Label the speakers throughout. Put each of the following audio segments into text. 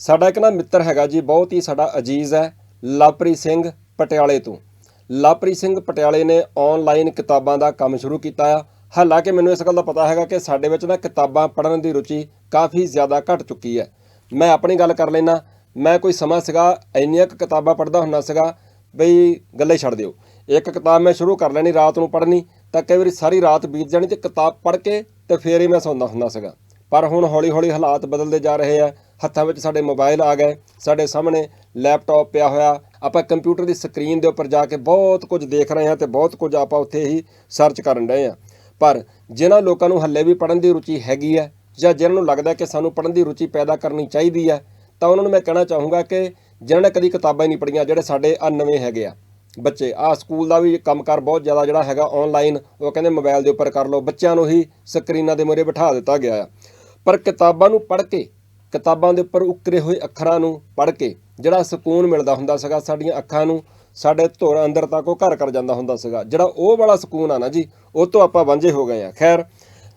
Speaker 1: ਸਾਡਾ ਇੱਕ ਨਾ ਮਿੱਤਰ ਹੈਗਾ ਜੀ, ਬਹੁਤ ਹੀ ਸਾਡਾ ਅਜੀਜ਼ ਹੈ ਲਵਪ੍ਰੀਤ ਸਿੰਘ ਪਟਿਆਲੇ ਤੋਂ। ਲਵਪ੍ਰੀਤ ਸਿੰਘ ਪਟਿਆਲੇ ਨੇ ਆਨਲਾਈਨ ਕਿਤਾਬਾਂ ਦਾ ਕੰਮ ਸ਼ੁਰੂ ਕੀਤਾ ਆ। ਹਾਲਾਂਕਿ ਮੈਨੂੰ ਇਸ ਗੱਲ ਦਾ ਪਤਾ ਹੈਗਾ ਕਿ ਸਾਡੇ ਵਿੱਚ ਨਾ ਕਿਤਾਬਾਂ ਪੜ੍ਹਨ ਦੀ ਰੁਚੀ ਕਾਫੀ ਜ਼ਿਆਦਾ ਘਟ ਚੁੱਕੀ ਹੈ। ਮੈਂ ਆਪਣੀ ਗੱਲ ਕਰ ਲੈਣਾ ਮੈਂ ਕੋਈ ਸਮਾਂ ਸੀਗਾ, ਇੰਨੀਆਂ ਕੁ ਕਿਤਾਬਾਂ ਪੜ੍ਹਦਾ ਹੁੰਦਾ ਸੀਗਾ, ਬਈ ਗੱਲੇ ਛੱਡ ਦਿਓ। ਇੱਕ ਕਿਤਾਬ ਮੈਂ ਸ਼ੁਰੂ ਕਰ ਲੈਣੀ ਰਾਤ ਨੂੰ ਪੜ੍ਹਨੀ, ਤਾਂ ਕਈ ਵਾਰੀ ਸਾਰੀ ਰਾਤ ਬੀਤ ਜਾਣੀ ਤੇ ਕਿਤਾਬ ਪੜ੍ਹ ਕੇ ਤੇ ਫੇਰ ਹੀ ਮੈਂ ਸੌਂਦਾ ਹੁੰਦਾ ਸੀਗਾ। ਪਰ ਹੁਣ ਹੌਲੀ ਹੌਲੀ ਹਾਲਾਤ ਬਦਲਦੇ ਜਾ ਰਹੇ ਆ। ਹੱਥਾਂ ਵਿੱਚ ਸਾਡੇ ਮੋਬਾਈਲ ਆ ਗਏ, ਸਾਡੇ ਸਾਹਮਣੇ ਲੈਪਟਾਪ ਪਿਆ ਹੋਇਆ। ਆਪਾਂ ਕੰਪਿਊਟਰ ਦੀ ਸਕਰੀਨ ਦੇ ਉੱਪਰ ਜਾ ਕੇ ਬਹੁਤ ਕੁਝ ਦੇਖ ਰਹੇ ਹਾਂ ਤੇ ਬਹੁਤ ਕੁਝ ਆਪਾਂ ਉੱਥੇ ਹੀ ਸਰਚ ਕਰਨ ਰਹੇ ਹਾਂ। ਪਰ ਜਿਨ੍ਹਾਂ ਲੋਕਾਂ ਨੂੰ ਹੱਲੇ ਵੀ ਪੜ੍ਹਨ ਦੀ ਰੁਚੀ ਹੈਗੀ ਹੈ ਜਾਂ ਜਿਨ੍ਹਾਂ ਨੂੰ ਲੱਗਦਾ ਕਿ ਸਾਨੂੰ ਪੜ੍ਹਨ ਦੀ ਰੁਚੀ ਪੈਦਾ ਕਰਨੀ ਚਾਹੀਦੀ ਹੈ, ਤਾਂ ਉਹਨਾਂ ਨੂੰ ਮੈਂ ਕਹਿਣਾ ਚਾਹੂੰਗਾ ਕਿ ਜਿਨ੍ਹਾਂ ਨੇ ਕਦੀ ਕਿਤਾਬਾਂ ਹੀ ਨਹੀਂ ਪੜ੍ਹੀਆਂ, ਜਿਹੜੇ ਸਾਡੇ ਆ ਨਵੇਂ ਹੈਗੇ ਆ। ਬੱਚੇ ਆ ਸਕੂਲ ਦਾ ਵੀ ਕੰਮਕਾਰ ਬਹੁਤ ਜ਼ਿਆਦਾ ਜਿਹੜਾ ਹੈਗਾ ਆਨਲਾਈਨ ਉਹ ਕਹਿੰਦੇ ਮੋਬਾਈਲ ਦੇ ਉੱਪਰ ਕਰ ਲਓ, ਬੱਚਿਆਂ ਨੂੰ ਹੀ ਸਕਰੀਨਾਂ ਦੇ ਮੂਹਰੇ ਬਿਠਾ ਦਿੱਤਾ ਗਿਆ ਆ। ਪਰ ਕਿਤਾਬਾਂ ਨੂੰ ਪੜ੍ਹ ਕੇ ਕਿਤਾਬਾਂ ਦੇ ਉੱਪਰ ਉੱਕਰੇ ਹੋਏ ਅੱਖਰਾਂ ਨੂੰ ਪੜ੍ਹ ਕੇ ਜਿਹੜਾ ਸਕੂਨ ਮਿਲਦਾ ਹੁੰਦਾ ਸੀਗਾ, ਸਾਡੀਆਂ ਅੱਖਾਂ ਨੂੰ ਸਾਡੇ ਧੁਰ ਅੰਦਰ ਤੱਕ ਉਹ ਘਰ ਕਰ ਜਾਂਦਾ ਹੁੰਦਾ ਸੀਗਾ। ਜਿਹੜਾ ਉਹ ਵਾਲਾ ਸਕੂਨ ਆ ਨਾ ਜੀ, ਉਹ ਤੋਂ ਆਪਾਂ ਵਾਂਝੇ ਹੋ ਗਏ ਆ। ਖੈਰ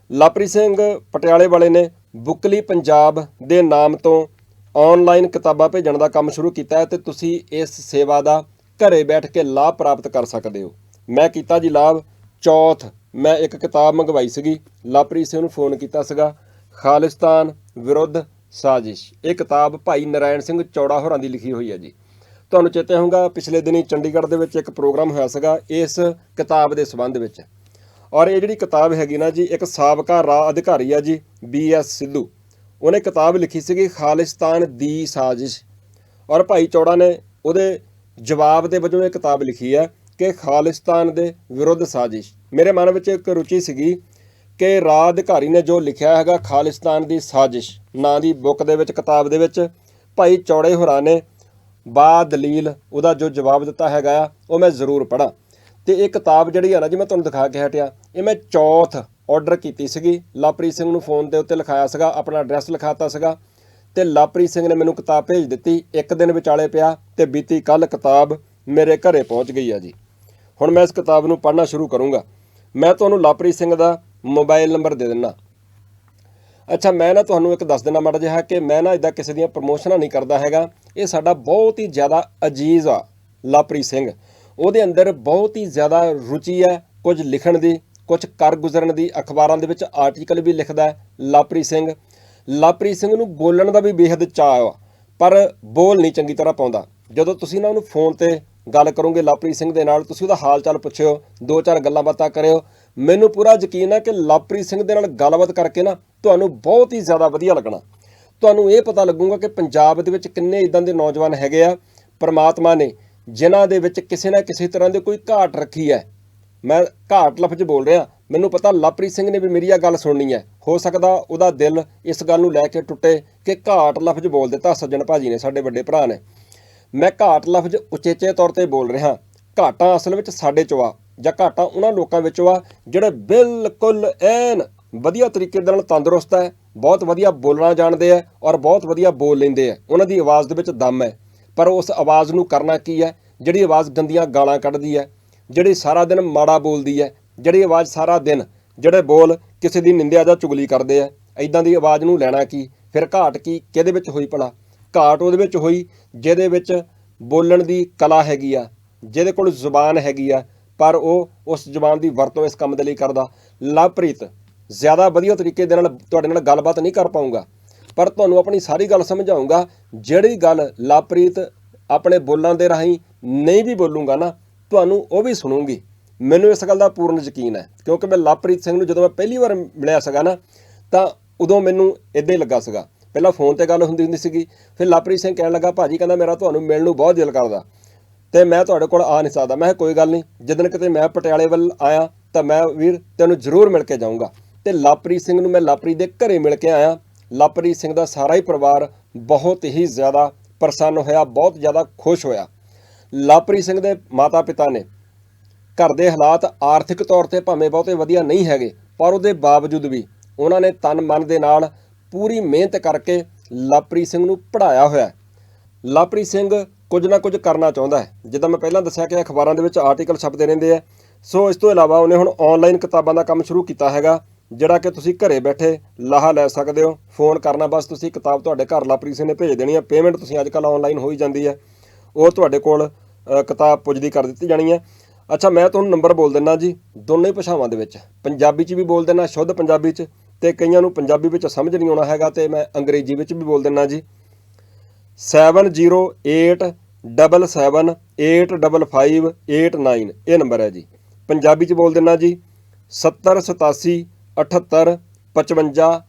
Speaker 1: ਲਵਪ੍ਰੀਤ ਸਿੰਘ ਪਟਿਆਲੇ ਵਾਲੇ ਨੇ ਬੁੱਕਲੀ ਪੰਜਾਬ ਦੇ ਨਾਮ ਤੋਂ ਆਨਲਾਈਨ ਕਿਤਾਬਾਂ ਭੇਜਣ ਦਾ ਕੰਮ ਸ਼ੁਰੂ ਕੀਤਾ ਹੈ ਤੇ ਤੁਸੀਂ ਇਸ ਸੇਵਾ ਦਾ ਘਰੇ ਬੈਠ ਕੇ ਲਾਭ ਪ੍ਰਾਪਤ ਕਰ ਸਕਦੇ ਹੋ। ਮੈਂ ਕੀਤਾ ਜੀ ਲਾਭ। ਚੌਥ, ਮੈਂ ਇੱਕ ਕਿਤਾਬ ਮੰਗਵਾਈ ਸੀਗੀ। ਲਵਪ੍ਰੀਤ ਸਿੰਘ ਨੂੰ ਫੋਨ ਕੀਤਾ ਸੀਗਾ। ਖਾਲਿਸਤਾਨ ਵਿਰੁੱਧ ਸਾਜ਼ਿਸ਼। ਇਹ ਕਿਤਾਬ ਭਾਈ ਨਰਾਇਣ ਸਿੰਘ ਚੌੜਾ ਹੋਰਾਂ ਦੀ ਲਿਖੀ ਹੋਈ ਹੈ ਜੀ। ਤੁਹਾਨੂੰ ਚੇਤੇ ਹੋਊਗਾ, ਪਿਛਲੇ ਦਿਨੀ ਚੰਡੀਗੜ੍ਹ ਦੇ ਵਿੱਚ ਇੱਕ ਪ੍ਰੋਗਰਾਮ ਹੋਇਆ ਸੀਗਾ ਇਸ ਕਿਤਾਬ ਦੇ ਸੰਬੰਧ ਵਿੱਚ। ਔਰ ਇਹ ਜਿਹੜੀ ਕਿਤਾਬ ਹੈਗੀ ਨਾ ਜੀ, ਇੱਕ ਸਾਬਕਾ ਰਾਹ ਅਧਿਕਾਰੀ ਆ ਜੀ, ਬੀ ਐਸ ਸਿੱਧੂ। ਉਹਨੇ ਕਿਤਾਬ ਲਿਖੀ ਸੀਗੀ ਖਾਲਿਸਤਾਨ ਦੀ ਸਾਜ਼ਿਸ਼। ਔਰ ਭਾਈ ਚੌੜਾ ਨੇ ਉਹਦੇ ਜਵਾਬ ਦੇ ਵਜੋਂ ਇਹ ਕਿਤਾਬ ਲਿਖੀ ਹੈ ਕਿ ਖਾਲਿਸਤਾਨ ਦੇ ਵਿਰੁੱਧ ਸਾਜ਼ਿਸ਼। ਮੇਰੇ ਮਨ ਵਿੱਚ ਇੱਕ ਰੁਚੀ ਸੀਗੀ ਕਿ ਰਾਹ ਅਧਿਕਾਰੀ ਨੇ ਜੋ ਲਿਖਿਆ ਹੈਗਾ ਖਾਲਿਸਤਾਨ ਦੀ ਸਾਜ਼ਿਸ਼, ਨਾਂ ਦੀ ਬੁੱਕ ਦੇ ਵਿੱਚ, ਕਿਤਾਬ ਦੇ ਵਿੱਚ, ਭਾਈ ਚੌੜੇ ਹੋਰਾਂ ਨੇ ਬਾ ਦਲੀਲ ਉਹਦਾ ਜੋ ਜਵਾਬ ਦਿੱਤਾ ਹੈਗਾ ਆ, ਉਹ ਮੈਂ ਜ਼ਰੂਰ ਪੜਾਂ ਤੇ ਇਹ ਕਿਤਾਬ ਜਿਹੜੀ ਆ ਨਾ ਜੀ ਮੈਂ ਤੁਹਾਨੂੰ ਦਿਖਾ ਕੇ ਹਟਿਆ, ਇਹ ਮੈਂ ਚੌਥ ਆਰਡਰ ਕੀਤੀ ਸੀਗੀ। ਲਵਪ੍ਰੀਤ ਸਿੰਘ ਨੂੰ ਫੋਨ ਦੇ ਉੱਤੇ ਲਿਖਾਇਆ ਸੀਗਾ, ਆਪਣਾ ਐਡਰੈਸ ਲਿਖਾਤਾ ਸੀਗਾ। ਤੇ ਲਵਪ੍ਰੀਤ ਸਿੰਘ ਨੇ ਮੈਨੂੰ ਕਿਤਾਬ ਭੇਜ ਦਿੱਤੀ, ਇੱਕ ਦਿਨ ਵਿਚਾਲੇ ਪਿਆ ਤੇ ਬੀਤੀ ਕੱਲ ਕਿਤਾਬ ਮੇਰੇ ਘਰੇ ਪਹੁੰਚ ਗਈ ਆ ਜੀ। ਹੁਣ ਮੈਂ ਇਸ ਕਿਤਾਬ ਨੂੰ ਪੜ੍ਹਨਾ ਸ਼ੁਰੂ ਕਰੂੰਗਾ। ਮੈਂ ਤੁਹਾਨੂੰ ਲਵਪ੍ਰੀਤ ਸਿੰਘ ਦਾ ਮੋਬਾਈਲ ਨੰਬਰ ਦੇ ਦਿੰਨਾ। ਅੱਛਾ, ਮੈਂ ਨਾ ਤੁਹਾਨੂੰ ਇੱਕ ਦੱਸ ਦੇਣਾ ਮਾੜਾ ਜਿਹਾ ਕਿ ਮੈਂ ਨਾ ਇਦਾਂ ਕਿਸੇ ਦੀਆਂ ਪ੍ਰਮੋਸ਼ਨਾਂ ਨਹੀਂ ਕਰਦਾ ਹੈਗਾ। ਇਹ ਸਾਡਾ ਬਹੁਤ ਹੀ ਜ਼ਿਆਦਾ ਅਜੀਜ਼ ਆ ਲਵਪ੍ਰੀਤ ਸਿੰਘ। ਉਹਦੇ ਅੰਦਰ ਬਹੁਤ ਹੀ ਜ਼ਿਆਦਾ ਰੁਚੀ ਹੈ ਕੁਝ ਲਿਖਣ ਦੀ, ਕੁਝ ਕਰ ਗੁਜ਼ਰਨ ਦੀ, ਅਖਬਾਰਾਂ ਦੇ ਵਿੱਚ ਆਰਟੀਕਲ ਵੀ ਲਿਖਦਾ ਹੈ ਲਵਪ੍ਰੀਤ ਸਿੰਘ। ਲਵਪ੍ਰੀਤ ਸਿੰਘ ਨੂੰ ਬੋਲਣ ਦਾ ਵੀ ਬੇਹੱਦ ਚਾਅ ਆ, ਪਰ ਬੋਲ ਨਹੀਂ ਚੰਗੀ ਤਰ੍ਹਾਂ ਪਾਉਂਦਾ। ਜਦੋਂ ਤੁਸੀਂ ਨਾ ਉਹਨੂੰ ਫੋਨ ਤੇ ਗੱਲ ਕਰੋਗੇ ਲਵਪ੍ਰੀਤ ਸਿੰਘ ਦੇ ਨਾਲ, ਤੁਸੀਂ ਉਹਦਾ ਹਾਲ ਚਾਲ ਪੁੱਛਿਓ ਦੋ ਚਾਰ ਗੱਲਾਂ ਬਾਤਾਂ ਕਰਿਓ ਮੈਨੂੰ ਪੂਰਾ ਯਕੀਨ ਹੈ ਕਿ ਲਵਪ੍ਰੀਤ ਸਿੰਘ ਦੇ ਨਾਲ ਗੱਲਬਾਤ ਕਰਕੇ ਨਾ ਤੁਹਾਨੂੰ ਬਹੁਤ ਹੀ ਜ਼ਿਆਦਾ ਵਧੀਆ ਲੱਗਣਾ। ਤੁਹਾਨੂੰ ਇਹ ਪਤਾ ਲੱਗੂਗਾ ਕਿ ਪੰਜਾਬ ਦੇ ਵਿੱਚ ਕਿੰਨੇ ਇਦਾਂ ਦੇ ਨੌਜਵਾਨ ਹੈਗੇ ਆ, ਪਰਮਾਤਮਾ ਨੇ, ਜਿਨ੍ਹਾਂ ਦੇ ਵਿੱਚ ਕਿਸੇ ਨਾ ਕਿਸੇ ਤਰ੍ਹਾਂ ਦੀ ਕੋਈ ਘਾਟ ਰੱਖੀ ਹੈ। ਮੈਂ ਘਾਟ ਲਫ਼ਜ਼ ਬੋਲ ਰਿਹਾ, ਮੈਨੂੰ ਪਤਾ ਲਵਪ੍ਰੀਤ ਸਿੰਘ ਨੇ ਵੀ ਮੇਰੀ ਇਹ ਗੱਲ ਸੁਣਨੀ ਹੈ। ਹੋ ਸਕਦਾ ਉਹਦਾ ਦਿਲ ਇਸ ਗੱਲ ਨੂੰ ਲੈ ਕੇ ਟੁੱਟੇ ਕਿ ਘਾਟ ਲਫ਼ਜ਼ ਬੋਲ ਦਿੱਤਾ ਸੱਜਣ ਭਾਜੀ ਨੇ, ਸਾਡੇ ਵੱਡੇ ਭਰਾ ਨੇ। ਮੈਂ ਘਾਟ ਲਫ਼ਜ਼ ਉਚੇਚੇ ਤੌਰ ਤੇ ਬੋਲ ਰਿਹਾ, ਘਾਟਾਂ ਅਸਲ ਵਿੱਚ ਸਾਡੇ ਚੋਂ ਆ। ਜਾਂ ਘਾਟਾਂ ਉਹਨਾਂ ਲੋਕਾਂ ਵਿੱਚੋਂ ਆ, ਜਿਹੜੇ ਬਿਲਕੁਲ ਐਨ ਵਧੀਆ ਤਰੀਕੇ ਦੇ ਨਾਲ ਤੰਦਰੁਸਤ ਹੈ, ਬਹੁਤ ਵਧੀਆ ਬੋਲਣਾ ਜਾਣਦੇ ਆ ਔਰ ਬਹੁਤ ਵਧੀਆ ਬੋਲ ਲੈਂਦੇ ਆ ਉਹਨਾਂ ਦੀ ਆਵਾਜ਼ ਦੇ ਵਿੱਚ ਦਮ ਹੈ। ਪਰ ਉਸ ਆਵਾਜ਼ ਨੂੰ ਕਰਨਾ ਕੀ ਹੈ? ਜਿਹੜੀ ਆਵਾਜ਼ ਗੰਦੀਆਂ ਗਾਲਾਂ ਕੱਢਦੀ ਹੈ, ਜਿਹੜੀ ਸਾਰਾ ਦਿਨ ਮਾੜਾ ਬੋਲਦੀ ਹੈ, ਜਿਹੜੀ ਆਵਾਜ਼ ਸਾਰਾ ਦਿਨ ਜਿਹੜੇ ਬੋਲ ਕਿਸੇ ਦੀ ਨਿੰਦਿਆ ਜਾਂ ਚੁਗਲੀ ਕਰਦੇ ਆ ਐਦਾਂ ਦੀ ਆਵਾਜ਼ ਨੂੰ ਲੈਣਾ ਕੀ? ਫਿਰ ਘਾਟ ਕੀ? ਕਿਹਦੇ ਵਿੱਚ ਹੋਈ ਭਲਾ? ਘਾਟ ਉਹਦੇ ਵਿੱਚ ਹੋਈ ਜਿਹਦੇ ਵਿੱਚ ਬੋਲਣ ਦੀ ਕਲਾ ਹੈਗੀ ਆ, ਜਿਹਦੇ ਕੋਲ ਜ਼ੁਬਾਨ ਹੈਗੀ ਆ ਪਰ ਉਹ ਉਸ ਜ਼ੁਬਾਨ ਦੀ ਵਰਤੋਂ ਇਸ ਕੰਮ ਦੇ ਲਈ ਕਰਦਾ। ਲਵਪ੍ਰੀਤ, ਜ਼ਿਆਦਾ ਵਧੀਆ ਤਰੀਕੇ ਦੇ ਨਾਲ ਤੁਹਾਡੇ ਨਾਲ ਗੱਲਬਾਤ ਨਹੀਂ ਕਰ ਪਾਉਂਗਾ ਪਰ ਤੁਹਾਨੂੰ ਆਪਣੀ ਸਾਰੀ ਗੱਲ ਸਮਝਾਉਂਗਾ ਜਿਹੜੀ ਗੱਲ ਲਵਪ੍ਰੀਤ ਆਪਣੇ ਬੋਲਾਂ ਦੇ ਰਾਹੀਂ ਨਹੀਂ ਵੀ ਬੋਲੂੰਗਾ ਨਾ, ਤੁਹਾਨੂੰ ਉਹ ਵੀ ਸੁਣੂਗੀ। ਮੈਨੂੰ ਇਸ ਗੱਲ ਦਾ ਪੂਰਨ ਯਕੀਨ ਹੈ। ਕਿਉਂਕਿ ਮੈਂ ਲਵਪ੍ਰੀਤ ਸਿੰਘ ਨੂੰ ਜਦੋਂ ਮੈਂ ਪਹਿਲੀ ਵਾਰ ਮਿਲਿਆ ਸੀਗਾ ਨਾ, ਤਾਂ ਉਦੋਂ ਮੈਨੂੰ ਇਦਾਂ ਹੀ ਲੱਗਾ ਸੀਗਾ। ਪਹਿਲਾਂ ਫੋਨ ਤੇ ਗੱਲ ਹੁੰਦੀ ਹੁੰਦੀ ਸੀਗੀ, ਫਿਰ ਲਵਪ੍ਰੀਤ ਸਿੰਘ ਕਹਿਣ ਲੱਗਾ, ਭਾਜੀ, ਕਹਿੰਦਾ ਮੇਰਾ ਤੁਹਾਨੂੰ ਮਿਲਣ ਨੂੰ ਬਹੁਤ ਦਿਲ ਕਰਦਾ। ਤੇ ਮੈਂ ਤੁਹਾਡੇ ਕੋਲ ਆ ਨਹੀਂ ਸਕਦਾ। ਮੈਂ ਕਿਹਾ ਕੋਈ ਗੱਲ ਨਹੀਂ, ਜਿੱਦਣ ਕਿਤੇ ਮੈਂ ਪਟਿਆਲੇ ਵੱਲ ਆਇਆ, ਤਾਂ ਮੈਂ ਵੀਰ ਤੈਨੂੰ ਜ਼ਰੂਰ ਮਿਲ ਕੇ ਜਾਊਂਗਾ। ਤੇ ਲਵਪ੍ਰੀਤ ਸਿੰਘ ਨੂੰ ਮੈਂ ਲਵਪ੍ਰੀਤ ਦੇ ਘਰੇ ਮਿਲ ਕੇ ਆਇਆ। ਲਵਪ੍ਰੀਤ ਸਿੰਘ ਦਾ ਸਾਰਾ ਹੀ ਪਰਿਵਾਰ ਬਹੁਤ ਹੀ ਜ਼ਿਆਦਾ ਪ੍ਰਸੰਨ ਹੋਇਆ, ਬਹੁਤ ਜ਼ਿਆਦਾ ਖੁਸ਼ ਹੋਇਆ। ਲਵਪ੍ਰੀਤ ਸਿੰਘ ਦੇ ਮਾਤਾ ਪਿਤਾ ਨੇ ਘਰ ਦੇ ਹਾਲਾਤ ਆਰਥਿਕ ਤੌਰ ਤੇ ਭਾਵੇਂ ਬਹੁਤੇ ਵਧੀਆ ਨਹੀਂ ਹੈਗੇ, ਪਰ ਉਹਦੇ ਬਾਵਜੂਦ ਵੀ ਉਹਨਾਂ ਨੇ ਤਨ ਮਨ ਦੇ ਨਾਲ ਪੂਰੀ ਮਿਹਨਤ ਕਰਕੇ ਲਵਪ੍ਰੀਤ ਸਿੰਘ ਨੂੰ ਪੜ੍ਹਾਇਆ ਹੋਇਆ। ਹੈ ਸਿੰਘ ਕੁਝ ਨਾ ਕੁਝ ਕਰਨਾ ਚਾਹੁੰਦਾ ਹੈ। ਜਿੱਦਾਂ ਮੈਂ ਪਹਿਲਾਂ ਦੱਸਿਆ ਕਿ ਅਖਬਾਰਾਂ ਦੇ ਵਿੱਚ ਆਰਟੀਕਲ ਛਪਦੇ ਰਹਿੰਦੇ ਆ। ਸੋ ਇਸ ਤੋਂ ਇਲਾਵਾ ਉਹਨੇ ਹੁਣ ਆਨਲਾਈਨ ਕਿਤਾਬਾਂ ਦਾ ਕੰਮ ਸ਼ੁਰੂ ਕੀਤਾ ਹੈਗਾ, ਜਿਹੜਾ ਕਿ ਤੁਸੀਂ ਘਰੇ ਬੈਠੇ ਲਾਹਾ ਲੈ ਸਕਦੇ ਹੋ। ਫੋਨ ਕਰਨਾ ਬਸ ਤੁਸੀਂ ਕਿਤਾਬ ਤੁਹਾਡੇ ਘਰ ਲਾਪਰੀ ਸਿੰਘ ਨੇ ਭੇਜ ਦੇਣੀ ਹੈ ਪੇਮੈਂਟ ਤੁਸੀਂ ਅੱਜ ਕੱਲ ਆਨਲਾਈਨ ਹੋ ਹੀ ਜਾਂਦੀ ਹੈ ਉਹ ਤੁਹਾਡੇ ਕੋਲ ਕਿਤਾਬ ਪੁੱਜਦੀ ਕਰ ਦਿੱਤੀ ਜਾਣੀ ਹੈ ਅੱਛਾ, ਮੈਂ ਤੁਹਾਨੂੰ ਨੰਬਰ ਬੋਲ ਦਿੰਦਾ ਜੀ, ਦੋਨੇ ਭਾਸ਼ਾਵਾਂ ਦੇ ਵਿੱਚ। ਪੰਜਾਬੀ 'ਚ ਵੀ ਬੋਲ ਦਿੰਦਾ ਸ਼ੁੱਧ ਪੰਜਾਬੀ 'ਚ, ਤੇ ਕਈਆਂ ਨੂੰ ਪੰਜਾਬੀ ਵਿੱਚ ਸਮਝ ਨਹੀਂ ਆਉਣਾ ਹੈਗਾ, ਤੇ ਮੈਂ ਅੰਗਰੇਜ਼ੀ ਵਿੱਚ ਵੀ ਬੋਲ ਦਿੰਦਾ ਜੀ। 7087785589 ਇਹ ਨੰਬਰ ਹੈ ਜੀ। ਪੰਜਾਬੀ ਚ ਬੋਲ ਦਿੰਨਾ ਜੀ 70 87 78 55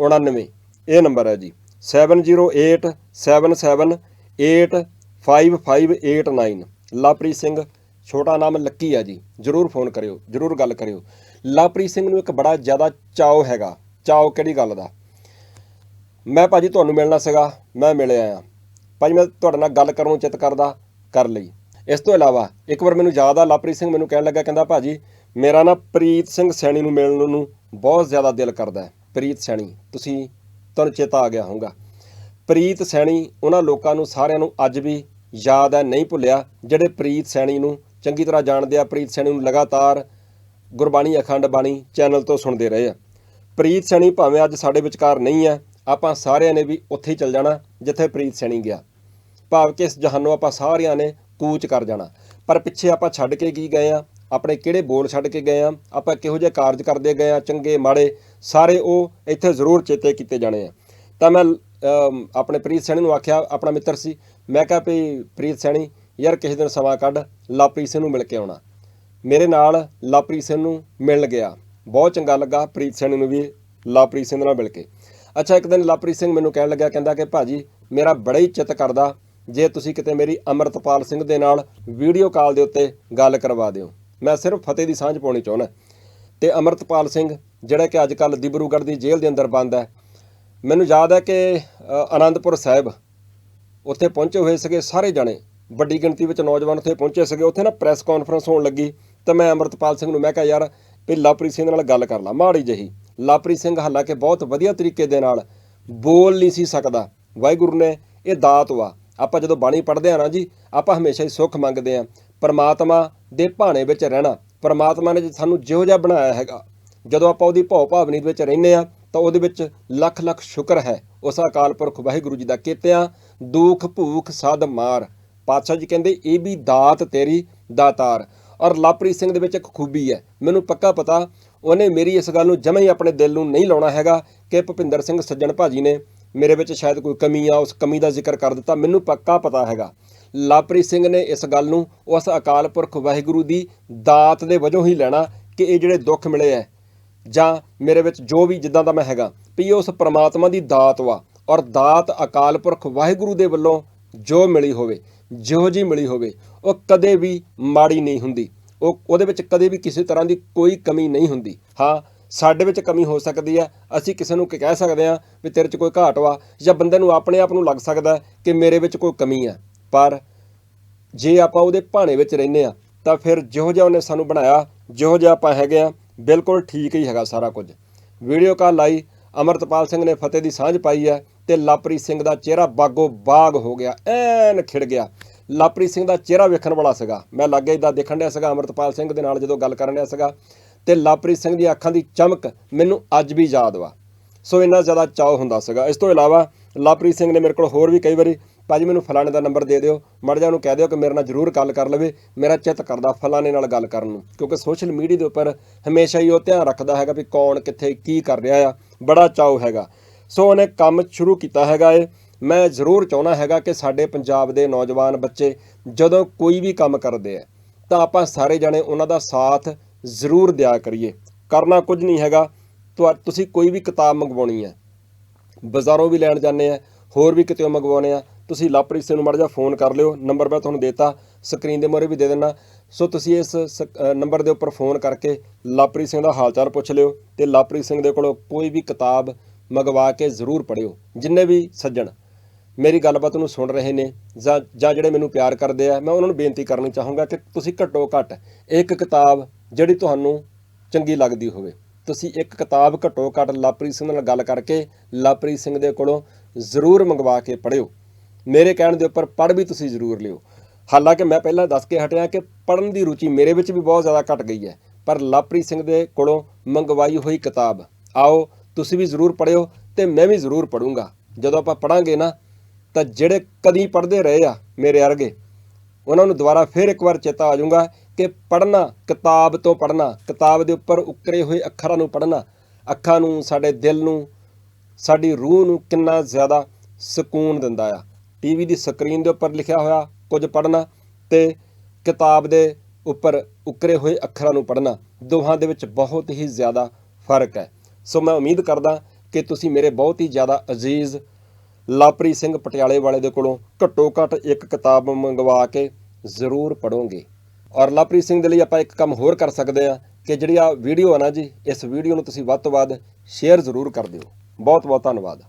Speaker 1: 99 ਇਹ ਨੰਬਰ ਹੈ ਜੀ। 708 77 8 5589 ਲਾਪ੍ਰੀਤ ਸਿੰਘ, ਛੋਟਾ ਨਾਮ ਲੱਕੀ ਹੈ ਜੀ। ਜਰੂਰ ਫੋਨ ਕਰਿਓ, ਜਰੂਰ ਗੱਲ ਕਰਿਓ। ਲਾਪ੍ਰੀਤ ਸਿੰਘ ਨੂੰ ਇੱਕ ਬੜਾ ਜ਼ਿਆਦਾ ਚਾਅ ਹੈਗਾ। ਚਾਅ ਕਿਹੜੀ ਗੱਲ ਦਾ? ਮੈਂ ਭਾਜੀ ਤੁਹਾਨੂੰ ਮਿਲਣਾ ਸੀਗਾ, ਮੈਂ ਮਿਲਿਆ ਆਇਆ ਭਾਜੀ ਮੈਂ ਤੁਹਾਡੇ ਨਾਲ ਗੱਲ ਕਰਨ ਨੂੰ ਚਿੱਤ ਕਰਦਾ, ਕਰ ਲਈ। ਇਸ ਤੋਂ ਇਲਾਵਾ, ਇੱਕ ਵਾਰ ਮੈਨੂੰ ਯਾਦ ਆ ਲਾਪ੍ਰੀਤ ਸਿੰਘ ਮੈਨੂੰ ਕਹਿਣ ਲੱਗਾ, ਕਹਿੰਦਾ, ਭਾਜੀ, ਮੇਰਾ ਨਾ ਪ੍ਰੀਤ ਸਿੰਘ ਸੈਣੀ ਨੂੰ ਮਿਲਣ ਨੂੰ ਬਹੁਤ ਜ਼ਿਆਦਾ ਦਿਲ ਕਰਦਾ ਹੈ। ਪ੍ਰੀਤ ਸੈਣੀ, ਤੁਸੀਂ, ਤੁਹਾਨੂੰ ਚੇਤਾ ਆ ਗਿਆ ਹੋਊਗਾ। ਪ੍ਰੀਤ ਸੈਣੀ ਉਹਨਾਂ ਲੋਕਾਂ ਨੂੰ ਸਾਰਿਆਂ ਨੂੰ ਅੱਜ ਵੀ ਯਾਦ ਹੈ, ਨਹੀਂ ਭੁੱਲਿਆ, ਜਿਹੜੇ ਪ੍ਰੀਤ ਸੈਣੀ ਨੂੰ ਚੰਗੀ ਤਰ੍ਹਾਂ ਜਾਣਦੇ ਆ, ਪ੍ਰੀਤ ਸੈਣੀ ਨੂੰ ਲਗਾਤਾਰ ਗੁਰਬਾਣੀ ਅਖੰਡ ਬਾਣੀ ਚੈਨਲ ਤੋਂ ਸੁਣਦੇ ਰਹੇ ਆ। ਪ੍ਰੀਤ ਸੈਣੀ ਭਾਵੇਂ ਅੱਜ ਸਾਡੇ ਵਿਚਕਾਰ ਨਹੀਂ ਹੈ, ਆਪਾਂ ਸਾਰਿਆਂ ਨੇ ਵੀ ਉੱਥੇ ਹੀ ਚੱਲ ਜਾਣਾ, ਜਿੱਥੇ ਪ੍ਰੀਤ ਸੈਣੀ ਗਿਆ। ਭਾਵ ਕਿ ਇਸ ਜਹਾਨੋਂ ਆਪਾਂ ਸਾਰਿਆਂ ਨੇ ਕੂਚ ਕਰ ਜਾਣਾ। ਪਰ ਪਿੱਛੇ ਆਪਾਂ ਛੱਡ ਕੇ ਕੀ ਗਏ ਆ? ਆਪਣੇ ਕਿਹੜੇ ਬੋਲ ਛੱਡ ਕੇ ਗਏ ਆ? ਆਪਾਂ ਕਿਹੋ ਜਿਹੇ ਕਾਰਜ ਕਰਦੇ ਗਏ ਆ? ਚੰਗੇ, ਮਾੜੇ, ਸਾਰੇ ਉਹ ਇੱਥੇ ਜ਼ਰੂਰ ਚੇਤੇ ਕੀਤੇ ਜਾਣੇ ਆ। ਤਾਂ ਮੈਂ ਆਪਣੇ ਪ੍ਰੀਤ ਸੈਣੀ ਨੂੰ ਆਖਿਆ, ਆਪਣਾ ਮਿੱਤਰ ਸੀ। ਮੈਂ ਕਿਹਾ ਵੀ ਪ੍ਰੀਤ ਸੈਣੀ, ਯਾਰ ਕਿਸੇ ਦਿਨ ਸਮਾਂ ਕੱਢ ਲਾਪ੍ਰੀਤ ਸਿੰਘ ਨੂੰ ਮਿਲ ਕੇ ਆਉਣਾ। ਮੇਰੇ ਨਾਲ ਲਾਪ੍ਰੀਤ ਸਿੰਘ ਨੂੰ ਮਿਲ ਗਿਆ। ਬਹੁਤ ਚੰਗਾ ਲੱਗਾ ਪ੍ਰੀਤ ਸੈਣੀ ਨੂੰ ਵੀ ਲਾਪ੍ਰੀਤ ਸਿੰਘ ਨਾਲ ਮਿਲ ਕੇ। ਅੱਛਾ, ਇੱਕ ਦਿਨ ਲਾਪ੍ਰੀਤ ਸਿੰਘ ਮੈਨੂੰ ਕਹਿਣ ਲੱਗਾ ਕਹਿੰਦਾ ਕਿ ਭਾਜੀ, ਮੇਰਾ ਬੜਾ ਹੀ ਚਿੱਤ ਕਰਦਾ। ਜੇ ਤੁਸੀਂ ਕਿਤੇ ਮੇਰੀ ਅਮਰਤਪਾਲ ਸਿੰਘ ਦੇ ਨਾਲ ਵੀਡੀਓ ਕਾਲ ਦੇ ਉੱਤੇ ਗੱਲ ਕਰਵਾ ਦਿਓ। ਮੈਂ ਸਿਰਫ ਫਤਿਹ ਦੀ ਸਾਂਝ ਪਾਉਣੀ ਚਾਹੁੰਦਾ ਤੇ ਅਮਰਤਪਾਲ ਸਿੰਘ ਜਿਹੜਾ ਕਿ ਅੱਜ ਕੱਲ ਦਿਬਰੂਗੜ੍ਹ ਦੀ ਜੇਲ੍ਹ ਦੇ ਅੰਦਰ ਬੰਦ ਹੈ ਮੈਨੂੰ ਯਾਦ ਹੈ ਕਿ ਅ, ਆਨੰਦਪੁਰ ਸਾਹਿਬ ਉੱਥੇ ਪਹੁੰਚੇ ਹੋਏ ਸੀਗੇ ਸਾਰੇ ਜਣੇ। ਵੱਡੀ ਗਿਣਤੀ ਵਿੱਚ ਨੌਜਵਾਨ ਉੱਥੇ ਪਹੁੰਚੇ ਸੀਗੇ। ਉੱਥੇ ਨਾ ਪ੍ਰੈਸ ਕਾਨਫਰੰਸ ਹੋਣ ਲੱਗੀ ਤਾਂ ਮੈਂ ਅਮਰਤਪਾਲ ਸਿੰਘ ਨੂੰ ਮੈਂ ਕਿਹਾ ਯਾਰ ਵੀ ਲਵਪ੍ਰੀਤ ਸਿੰਘ ਨਾਲ ਗੱਲ ਕਰ ਲਾ ਮਾੜੀ ਜਹੀ। ਲਵਪ੍ਰੀਤ ਸਿੰਘ ਹਾਲਾਂਕਿ ਬਹੁਤ ਵਧੀਆ ਤਰੀਕੇ ਦੇ ਨਾਲ ਬੋਲ ਨਹੀਂ ਸੀ ਸਕਦਾ। ਵਾਹਿਗੁਰੂ ਨੇ ਇਹ ਦਾਤ ਵਾ। ਆਪਾਂ ਜਦੋਂ ਬਾਣੀ ਪੜ੍ਹਦੇ ਆ ਨਾ ਜੀ, ਆਪਾਂ ਹਮੇਸ਼ਾ ਹੀ ਸੁੱਖ ਮੰਗਦੇ ਆ ਪਰਮਾਤਮਾ ਦੇ ਭਾਣੇ ਵਿੱਚ ਰਹਿਣਾ। ਪਰਮਾਤਮਾ ਨੇ ਸਾਨੂੰ ਜਿਹੋ ਜਿਹਾ ਬਣਾਇਆ ਹੈਗਾ। ਜਦੋਂ ਆਪਾਂ ਉਹਦੀ ਭਉ ਭਾਵਨੀ ਦੇ ਵਿੱਚ ਰਹਿੰਦੇ ਆ ਤਾਂ ਉਹਦੇ ਵਿੱਚ ਲੱਖ ਲੱਖ ਸ਼ੁਕਰ ਹੈ। ਉਸ ਅਕਾਲ ਪੁਰਖ ਵਾਹਿਗੁਰੂ ਜੀ ਦਾ ਕੀਤਿਆਂ, ਦੁੱਖ, ਭੂਖ, ਸਦ ਮਾਰ। ਪਾਤਸ਼ਾਹ ਜੀ ਕਹਿੰਦੇ, ਇਹ ਵੀ ਦਾਤ ਤੇਰੀ ਦਾਤਾਰ। ਔਰ ਲਾਪ੍ਰੀਤ ਸਿੰਘ ਦੇ ਵਿੱਚ ਇੱਕ ਖੂਬੀ ਹੈ। ਮੈਨੂੰ ਪੱਕਾ ਪਤਾ, ਉਹਨੇ ਮੇਰੀ ਇਸ ਗੱਲ ਨੂੰ ਜਮੇ ਹੀ ਆਪਣੇ ਦਿਲ ਨੂੰ ਨਹੀਂ ਲਾਉਣਾ ਹੈਗਾ ਕਿ ਭੁਪਿੰਦਰ ਸਿੰਘ ਸੱਜਣ ਭਾਜੀ ਨੇ ਮੇਰੇ ਵਿੱਚ ਸ਼ਾਇਦ ਕੋਈ ਕਮੀ ਆ, ਉਸ ਕਮੀ ਦਾ ਜ਼ਿਕਰ ਕਰ ਦਿੱਤਾ। ਮੈਨੂੰ ਪੱਕਾ ਪਤਾ ਹੈਗਾ ਲਾਪ੍ਰੀਤ ਸਿੰਘ ਨੇ ਇਸ ਗੱਲ ਨੂੰ ਉਸ ਅਕਾਲ ਪੁਰਖ ਵਾਹਿਗੁਰੂ ਦੀ ਦਾਤ ਦੇ ਵਜੋਂ ਹੀ ਲੈਣਾ ਕਿ ਇਹ ਜਿਹੜੇ ਦੁੱਖ ਮਿਲੇ ਐ, ਜਾਂ ਮੇਰੇ ਵਿੱਚ ਜੋ ਵੀ ਜਿੱਦਾਂ ਦਾ ਮੈਂ ਹੈਗਾ, ਵੀ ਇਹ ਉਸ ਪ੍ਰਮਾਤਮਾ ਦੀ ਦਾਤ ਵਾ, ਔਰ ਦਾਤ ਅਕਾਲ ਪੁਰਖ ਵਾਹਿਗੁਰੂ ਦੇ ਵੱਲੋਂ ਜੋ ਮਿਲੀ ਹੋਵੇ, ਜਿਹੋ ਜੀ ਮਿਲੀ ਹੋਵੇ, ਉਹ ਕਦੇ ਵੀ ਮਾੜੀ ਨਹੀਂ ਹੁੰਦੀ। ਉਹ, ਉਹਦੇ ਵਿੱਚ ਕਦੇ ਵੀ ਕਿਸੇ ਤਰ੍ਹਾਂ ਦੀ ਕੋਈ ਕਮੀ ਨਹੀਂ ਹੁੰਦੀ। ਹਾਂ ਸਾਡੇ ਵਿੱਚ ਕਮੀ ਹੋ ਸਕਦੀ ਹੈ। ਅਸੀਂ ਕਿਸੇ ਨੂੰ ਕਹਿ ਸਕਦੇ ਹਾਂ ਵੀ ਤੇਰੇ 'ਚ ਕੋਈ ਘਾਟ ਵਾ ਜਾਂ ਬੰਦੇ ਨੂੰ ਆਪਣੇ ਆਪ ਨੂੰ ਲੱਗ ਸਕਦਾ ਕਿ ਮੇਰੇ ਵਿੱਚ ਕੋਈ ਕਮੀ ਹੈ ਪਰ ਜੇ ਆਪਾਂ ਉਹਦੇ ਭਾਣੇ ਵਿੱਚ ਰਹਿੰਦੇ ਆ ਤਾਂ ਫਿਰ ਜਿਹੋ ਜਿਹਾ ਉਹਨੇ ਸਾਨੂੰ ਬਣਾਇਆ, ਜਿਹੋ ਜਿਹਾ ਆਪਾਂ ਹੈਗੇ ਆ ਬਿਲਕੁਲ ਠੀਕ ਹੀ ਹੈਗਾ ਸਾਰਾ ਕੁਝ। ਵੀਡੀਓ ਕਾਲ ਲਾਈ, ਅਮਰਤਪਾਲ ਸਿੰਘ ਨੇ ਫਤਿਹ ਦੀ ਸਾਂਝ ਪਾਈ ਹੈ ਤੇ ਲਾਪ੍ਰੀਤ ਸਿੰਘ ਦਾ ਚਿਹਰਾ ਬਾਗੋ ਬਾਗ ਹੋ ਗਿਆ, ਐਨ ਖਿੜ ਗਿਆ। ਲਾਪ੍ਰੀਤ ਸਿੰਘ ਦਾ ਚਿਹਰਾ ਵੇਖਣ ਵਾਲਾ ਸੀਗਾ। ਮੈਂ ਲੱਗੇ ਇਦਾਂ ਦੇਖਣ ਡਿਆ ਸੀਗਾ ਅਮਰਤਪਾਲ ਸਿੰਘ ਦੇ ਨਾਲ ਜਦੋਂ ਗੱਲ ਕਰਨ ਡਿਆ ਸੀਗਾ। ਤੇ ਲਵਪ੍ਰੀਤ ਸਿੰਘ ਦੀ ਅੱਖਾਂ ਦੀ ਚਮਕ ਮੈਨੂੰ ਅੱਜ ਵੀ ਯਾਦ ਵਾ। ਸੋ ਇੰਨਾ ਜ਼ਿਆਦਾ ਚਾਅ ਹੁੰਦਾ ਸੀਗਾ। ਇਸ ਤੋਂ ਇਲਾਵਾ ਲਵਪ੍ਰੀਤ ਸਿੰਘ ਨੇ ਮੇਰੇ ਕੋਲ ਹੋਰ ਵੀ ਕਈ ਵਾਰੀ, ਭਾਜੀ, ਮੈਨੂੰ ਫਲਾਣੇ ਦਾ ਨੰਬਰ ਦੇ ਦਿਓ। ਮੜ ਜਾ ਉਹਨੂੰ ਕਹਿ ਦਿਓ ਕਿ ਮੇਰੇ ਨਾਲ ਜ਼ਰੂਰ ਗੱਲ ਕਰ ਲਵੇ। ਮੇਰਾ ਚਿੱਤ ਕਰਦਾ ਫਲਾਣੇ ਨਾਲ ਗੱਲ ਕਰਨ ਨੂੰ। ਕਿਉਂਕਿ ਸੋਸ਼ਲ ਮੀਡੀਆ ਦੇ ਉੱਪਰ ਹਮੇਸ਼ਾ ਹੀ ਉਹ ਧਿਆਨ ਰੱਖਦਾ ਹੈਗਾ ਵੀ ਕੌਣ ਕਿੱਥੇ ਕੀ ਕਰ ਰਿਹਾ ਆ। ਬੜਾ ਚਾਅ ਹੈਗਾ। ਸੋ ਉਹਨੇ ਕੰਮ ਸ਼ੁਰੂ ਕੀਤਾ ਹੈਗਾ ਏ। ਮੈਂ ਜ਼ਰੂਰ ਚਾਹੁੰਦਾ ਹੈਗਾ ਕਿ ਸਾਡੇ ਪੰਜਾਬ ਦੇ ਨੌਜਵਾਨ ਬੱਚੇ ਜਦੋਂ ਕੋਈ ਵੀ ਕੰਮ ਕਰਦੇ ਆ, ਤਾਂ ਆਪਾਂ ਸਾਰੇ ਜਣੇ ਉਹਨਾਂ ਦਾ ਸਾਥ ਜ਼ਰੂਰ ਦਿਆ ਕਰੀਏ। ਕਰਨਾ ਕੁਝ ਨਹੀਂ ਹੈਗਾ। ਤੁਹਾ- ਤੁਸੀਂ ਕੋਈ ਵੀ ਕਿਤਾਬ ਮੰਗਵਾਉਣੀ ਹੈ, ਬਾਜ਼ਾਰੋਂ ਵੀ ਲੈਣ ਜਾਂਦੇ ਆ ਹੋਰ ਵੀ ਕਿਤੇ ਮੰਗਵਾਉਣੇ ਆ, ਤੁਸੀਂ ਲਾਪ੍ਰੀਤ ਸਿੰਘ ਨੂੰ ਮੜ ਜਾ ਫੋਨ ਕਰ ਲਿਓ, ਨੰਬਰ ਮੈਂ ਤੁਹਾਨੂੰ ਦੇਤਾ, ਸਕਰੀਨ ਦੇ ਮੋਰੇ ਵੀ ਦੇ ਦੇਣਾ ਸੋ ਤੁਸੀਂ ਇਸ ਸ- ਨੰਬਰ ਦੇ ਉੱਪਰ ਫੋਨ ਕਰਕੇ ਲਾਪ੍ਰੀਤ ਸਿੰਘ ਦਾ ਹਾਲ ਚਾਲ ਪੁੱਛ ਲਿਓ ਤੇ ਲਾਪ੍ਰੀਤ ਸਿੰਘ ਦੇ ਕੋਲੋਂ ਕੋਈ ਵੀ ਕਿਤਾਬ ਮੰਗਵਾ ਕੇ ਜ਼ਰੂਰ ਪੜ੍ਹਿਓ, ਜਿੰਨੇ ਵੀ ਸੱਜਣ। ਮੇਰੀ ਗੱਲਬਾਤ ਨੂੰ ਸੁਣ ਰਹੇ ਨੇ ਜਾਂ ਜਾਂ ਜਿਹੜੇ ਮੈਨੂੰ ਪਿਆਰ ਕਰਦੇ ਆ, ਮੈਂ ਉਹਨਾਂ ਨੂੰ ਬੇਨਤੀ ਕਰਨੀ ਚਾਹੂੰਗਾ ਕਿ ਤੁਸੀਂ ਘੱਟੋ ਘੱਟ ਇੱਕ ਕਿਤਾਬ ਜਿਹੜੀ ਤੁਹਾਨੂੰ ਚੰਗੀ ਲੱਗਦੀ ਹੋਵੇ। ਤੁਸੀਂ ਇੱਕ ਕਿਤਾਬ ਘੱਟੋ ਘੱਟ ਲਾਪ੍ਰੀਤ ਸਿੰਘ ਨਾਲ ਗੱਲ ਕਰਕੇ ਲਾਪ੍ਰੀਤ ਸਿੰਘ ਦੇ ਕੋਲੋਂ ਜ਼ਰੂਰ ਮੰਗਵਾ ਕੇ ਪੜ੍ਹਿਓ। ਮੇਰੇ ਕਹਿਣ ਦੇ ਉੱਪਰ ਪੜ੍ਹ ਵੀ ਤੁਸੀਂ ਜ਼ਰੂਰ ਲਿਓ। ਹਾਲਾਂਕਿ ਮੈਂ ਪਹਿਲਾਂ ਦੱਸ ਕੇ ਹਟਿਆ ਕਿ ਪੜ੍ਹਨ ਦੀ ਰੁਚੀ ਮੇਰੇ ਵਿੱਚ ਵੀ ਬਹੁਤ ਜ਼ਿਆਦਾ ਘਟ ਗਈ ਹੈ, ਪਰ ਲਵਪ੍ਰੀਤ ਸਿੰਘ ਦੇ ਕੋਲੋਂ ਮੰਗਵਾਈ ਹੋਈ ਕਿਤਾਬ, ਆਓ ਤੁਸੀਂ ਵੀ ਜ਼ਰੂਰ ਪੜ੍ਹਿਓ ਤੇ ਮੈਂ ਵੀ ਜ਼ਰੂਰ ਪੜੂੰਗਾ ਜਦੋਂ ਆਪਾਂ ਪੜਾਂਗੇ ਨਾ, ਤਾਂ ਜਿਹੜੇ ਕਦੀ ਪੜ੍ਹਦੇ ਰਹੇ ਆ ਮੇਰੇ ਵਰਗੇ ਉਹਨਾਂ ਨੂੰ ਦੁਬਾਰਾ ਫਿਰ ਇੱਕ ਵਾਰ ਚੇਤਾ ਆ ਜਾਊਗਾ ਕਿ ਪੜ੍ਹਨਾ, ਕਿਤਾਬ ਤੋਂ ਪੜ੍ਹਨਾ, ਕਿਤਾਬ ਦੇ ਉੱਪਰ ਉੱਕਰੇ ਹੋਏ ਅੱਖਰਾਂ ਨੂੰ ਪੜ੍ਹਨਾ, ਅੱਖਾਂ ਨੂੰ, ਸਾਡੇ ਦਿਲ ਨੂੰ, ਸਾਡੀ ਰੂਹ ਨੂੰ ਕਿੰਨਾ ਜ਼ਿਆਦਾ ਸਕੂਨ ਦਿੰਦਾ ਆ। ਟੀਵੀ ਦੀ ਸਕਰੀਨ ਦੇ ਉੱਪਰ ਲਿਖਿਆ ਹੋਇਆ ਕੁਝ ਪੜ੍ਹਨਾ ਤੇ ਕਿਤਾਬ ਦੇ ਉੱਪਰ ਉੱਕਰੇ ਹੋਏ ਅੱਖਰਾਂ ਨੂੰ ਪੜ੍ਹਨਾ, ਦੋਹਾਂ ਦੇ ਵਿੱਚ ਬਹੁਤ ਹੀ ਜ਼ਿਆਦਾ ਫ਼ਰਕ ਹੈ। ਸੋ ਮੈਂ ਉਮੀਦ ਕਰਦਾ ਕਿ ਤੁਸੀਂ ਮੇਰੇ ਬਹੁਤ ਹੀ ਜ਼ਿਆਦਾ ਅਜ਼ੀਜ਼ ਲਾਪਰੀ ਸਿੰਘ ਪਟਿਆਲੇ ਵਾਲੇ ਦੇ ਕੋਲੋਂ ਘੱਟੋ ਘੱਟ ਇੱਕ ਕਿਤਾਬ ਮੰਗਵਾ ਕੇ ਜ਼ਰੂਰ ਪੜੋਗੇ ਔਰ ਲਾਪਰੀ ਸਿੰਘ ਦੇ ਲਈ ਆਪਾਂ ਇੱਕ ਕੰਮ ਹੋਰ ਕਰ ਸਕਦੇ ਆ ਕਿ ਜਿਹੜੀ ਆ ਵੀਡੀਓ ਆ ਨਾ ਜੀ, ਇਸ ਵੀਡੀਓ ਨੂੰ ਤੁਸੀਂ ਵੱਧ ਤੋਂ ਵੱਧ ਸ਼ੇਅਰ ਜ਼ਰੂਰ ਕਰ ਦਿਓ। ਬਹੁਤ ਬਹੁਤ ਧੰਨਵਾਦ।